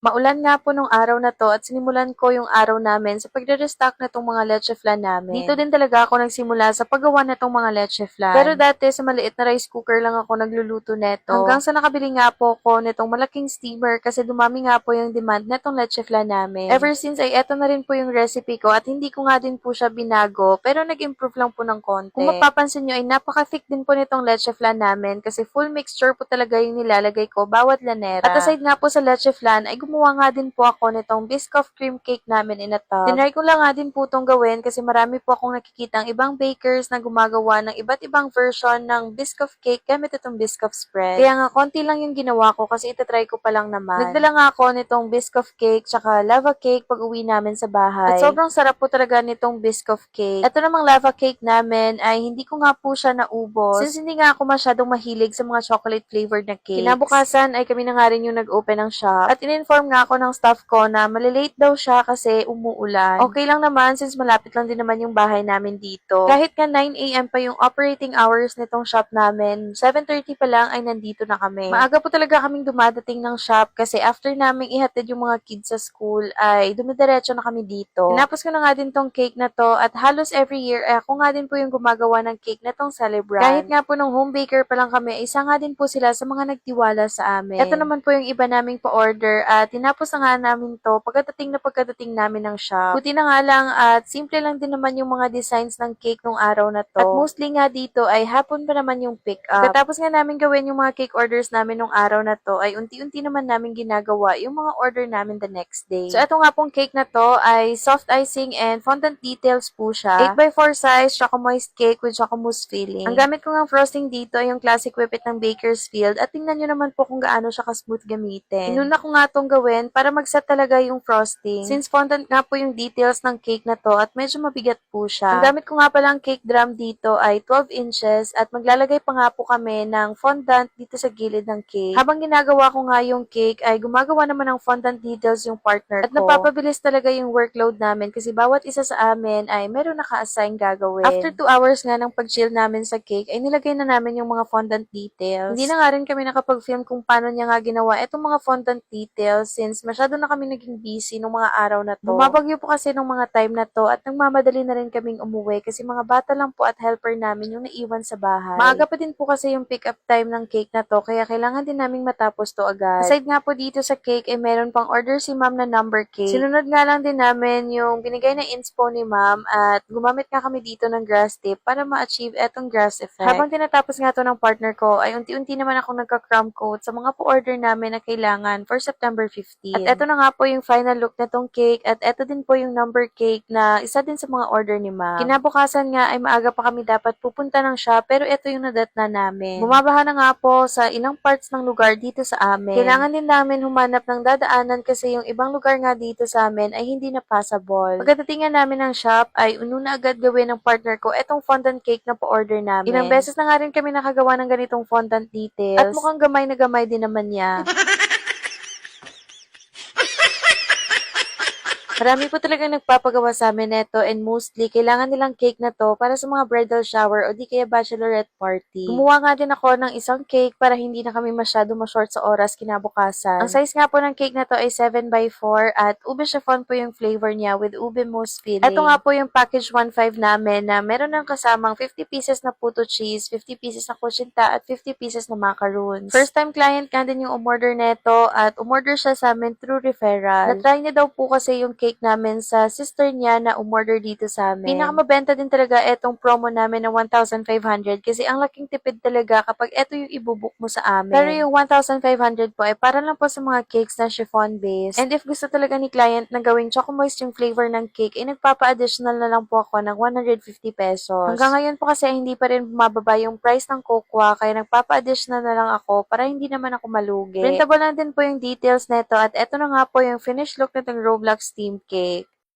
Maulan nga po nung araw na to at sinimulan ko yung araw namin sa pagre-restock na tong mga leche flan namin. Dito din talaga ako nagsimula sa paggawa na tong mga leche flan. Pero dati sa maliit na rice cooker lang ako nagluluto neto. Hanggang sa nakabili nga po ko nitong malaking steamer kasi dumami nga po yung demand netong leche flan namin. Ever since ay eto na rin po yung recipe ko at hindi ko nga din po siya binago pero nag-improve lang po ng konti. Kung mapapansin nyo ay napaka-thick din po nitong leche flan namin kasi full mixture po talaga yung nilalagay ko bawat lanera. At aside nga po sa leche flan ay gumawa nga din po ako nitong Biscoff cream cake namin in a tub. Tinry ko lang nga din po itong gawin kasi marami po akong nakikita ang ibang bakers na gumagawa ng iba't ibang version ng Biscoff cake gamit itong Biscoff spread. Kaya nga konti lang yung ginawa ko kasi itatry ko pa lang naman. Nagdala nga ako nitong Biscoff cake tsaka lava cake pag uwi namin sa bahay. At sobrang sarap po talaga nitong Biscoff cake. Ito namang lava cake namin ay hindi ko nga po siya naubos since hindi nga ako masyadong mahilig sa mga chocolate flavored na cake. Kinabukasan ay kami na nga rin yung nag-open ng shop at in-inform nga ako ng staff ko na malilate daw siya kasi umuulan. Okay lang naman since malapit lang din naman yung bahay namin dito. Kahit nga 9am pa yung operating hours nitong shop namin, 7.30 pa lang ay nandito na kami. Maaga po talaga kaming dumadating ng shop kasi after namin ihatid yung mga kids sa school ay dumidiretso na kami dito. Tinapos ko na nga din tong cake na to at halos every year ay ako nga din po yung gumagawa ng cake na tong celebrant. Kahit nga po nung home baker pa lang kami, isa nga din po sila sa mga nagtiwala sa amin. Ito naman po yung iba naming pa-order at tinapos na nga namin to pagkadating na pagkadating namin ng shop. Buti na nga lang at simple lang din naman yung mga designs ng cake nung araw na to. At mostly nga dito ay hapon pa naman yung pick up. Katapos nga namin gawin yung mga cake orders namin nung araw na to ay unti-unti naman namin ginagawa yung mga order namin the next day. So ito nga pong cake na to ay soft icing and fondant details po siya. 8x4 size choco moist cake with choco mousse filling. Ang gamit ko ng frosting dito ay yung classic whippet ng Bakersfield at tingnan nyo naman po kung gaano siya ka-smooth gamitin. Inuna ko nga tong gawin para mag-set talaga yung frosting. Since fondant nga po yung details ng cake na to at medyo mabigat po siya. Ang gamit ko nga pala ang cake drum dito ay 12 inches at maglalagay pa nga po kami ng fondant dito sa gilid ng cake. Habang ginagawa ko nga yung cake ay gumagawa naman ng fondant details yung partner ko. At napapabilis talaga yung workload namin kasi bawat isa sa amin ay meron naka-assign gagawin. After 2 hours nga ng pag-chill namin sa cake ay nilagay na namin yung mga fondant details. Hindi na nga rin kami nakapag-film kung paano niya nga ginawa itong mga fondant details since masyado na kami naging busy nung mga araw na to. Bumabagyo po kasi nung mga time na to at nagmamadali na rin kaming umuwi kasi mga bata lang po at helper namin yung naiwan sa bahay. Maaga pa din po kasi yung pick up time ng cake na to kaya kailangan din naming matapos to agad. Aside nga po dito sa cake ay meron pang order si ma'am na number cake. Sinunod nga lang din namin yung binigay na inspo ni ma'am at gumamit nga kami dito ng grass tip para ma-achieve etong grass effect. Habang tinatapos nga to ng partner ko ay unti-unti naman ako nagka-crumb coat sa mga po-order namin na kailangan for September 15. At eto na nga po yung final look na tong cake at eto din po yung number cake na isa din sa mga order ni ma'am. Kinabukasan nga ay maaga pa kami dapat pupunta ng shop pero eto yung nadat na namin. Bumabaha na nga po sa ilang parts ng lugar dito sa amin. Kailangan din namin humanap ng dadaanan kasi yung ibang lugar nga dito sa amin ay hindi na passable. Pagkadating nga namin ng shop ay ununa agad gawin ng partner ko etong fondant cake na pa-order namin. Ilang beses na nga rin kami nakagawa ng ganitong fondant details. At mukhang gamay na gamay din naman niya. Marami po talaga nagpapagawa sa amin neto and mostly kailangan nilang cake na to para sa mga bridal shower o di kaya bachelorette party. Gumawa nga din ako ng isang cake para hindi na kami masyado ma-short sa oras kinabukasan. Ang size nga po ng cake na to ay 7x4 at ube chiffon po yung flavor niya with ube mousse filling. Ito nga po yung package 1.5 namin na meron ng kasamang 50 pieces na puto cheese, 50 pieces na kuchinta at 50 pieces na macaroons. First time client nga din yung umorder neto at umorder siya sa amin through referral. Na-try niya daw po kasi yung cake namin sa sister niya na umorder dito sa amin. Pinakamabenta din talaga etong promo namin na 1,500 kasi ang laking tipid talaga kapag eto yung ibubuk mo sa amin. Pero yung 1,500 po ay para lang po sa mga cakes na chiffon base. And if gusto talaga ni client na gawing choco moist yung flavor ng cake, ay nagpapa-additional na lang po ako ng 150 pesos. Hanggang ngayon po kasi hindi pa rin bumababa yung price ng cocoa kaya nagpapa-additional na lang ako para hindi naman ako malugi. Printable lang din po yung details neto at eto na nga po yung finished look nitong Roblox Steam Cake.